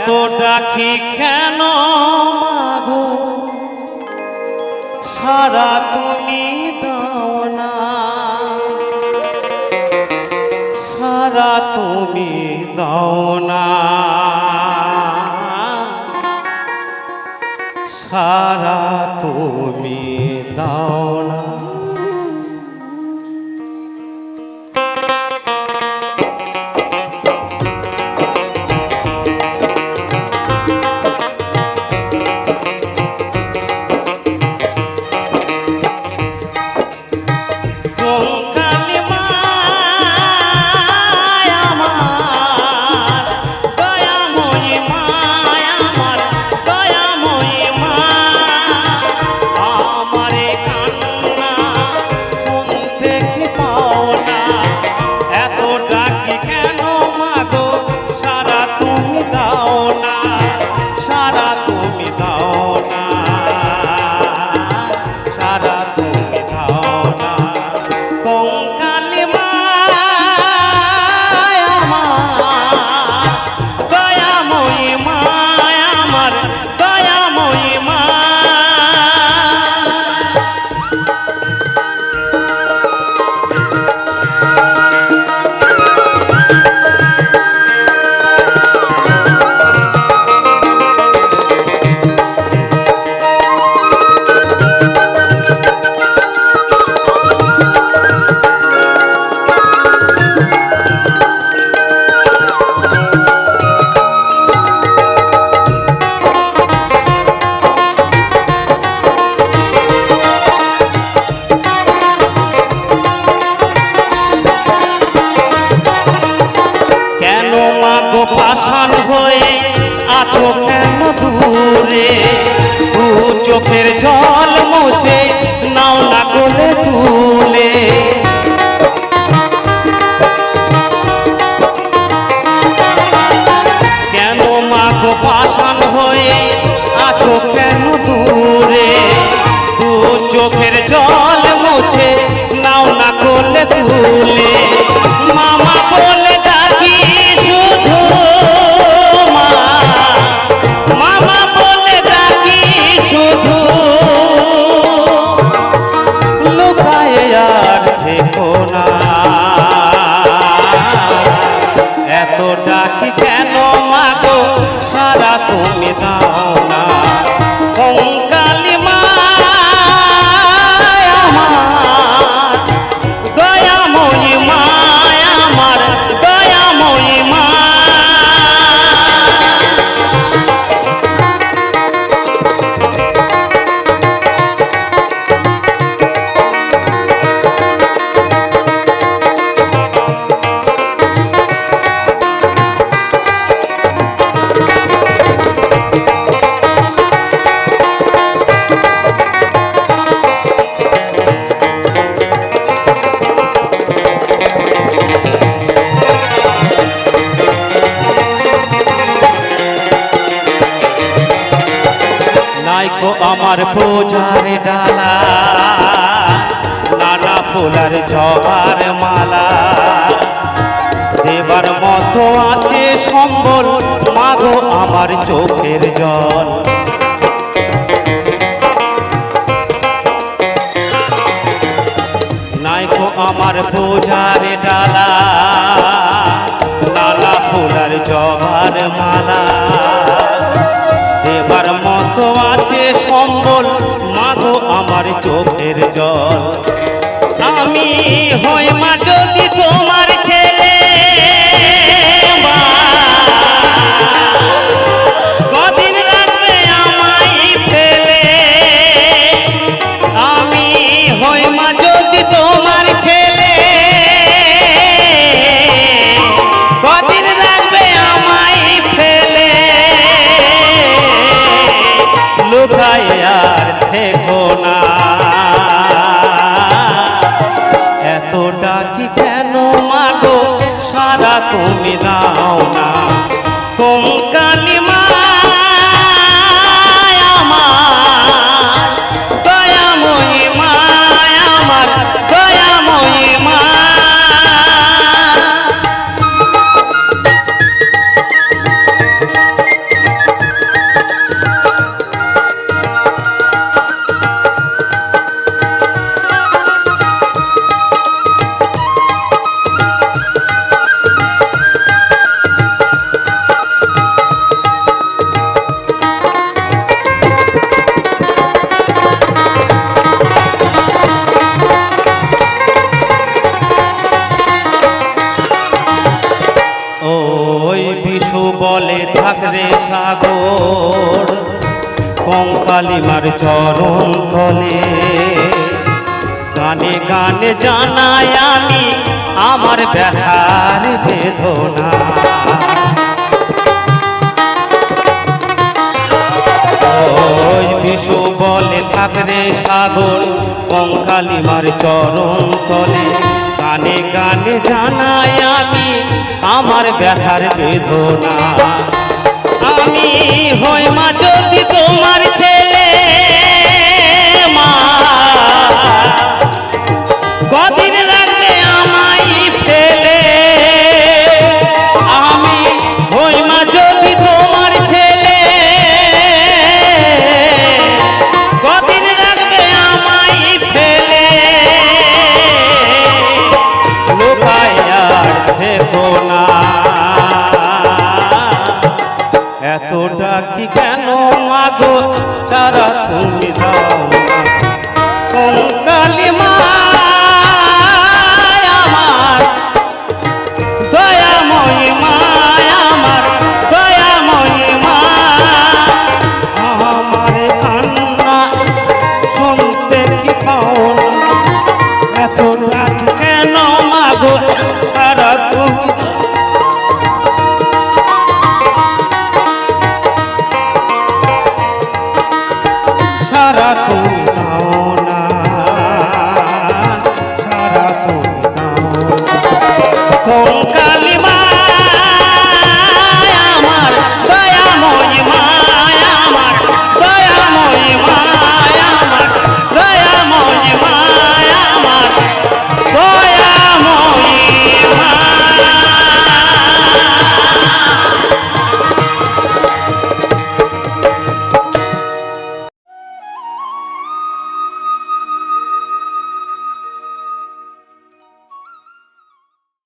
এত ডাকি কেন মাগো? সারা তুমি দাও না। সারা তুমি দাও না। সারা তুমি দাও না। না আমার পূজার ডালা, নানা ফুলার জবার মালা। দেবার মতো আছে সম্বল, মাগো আমার চোখের জল। নাইকো আমার পূজার ডালা, নানা ফুলার জবার মালা। আমার চোখের জল। আমি হই মা, যদি তোমার ছেলে কদিন ফেলে। আমি মা তোমার ছেলে কদিন ফেলে। চরণ তলে। গানে গানে জানাই আমি আমার ব্যথার বেদনা। বিশু বলে থাকরে সাগর, কঙ্কালিমার চরণ তলে। গানে গানে জানাই আমি আমার ব্যথার বেদনা। আমি হই মা, যদি তোমার ছেলে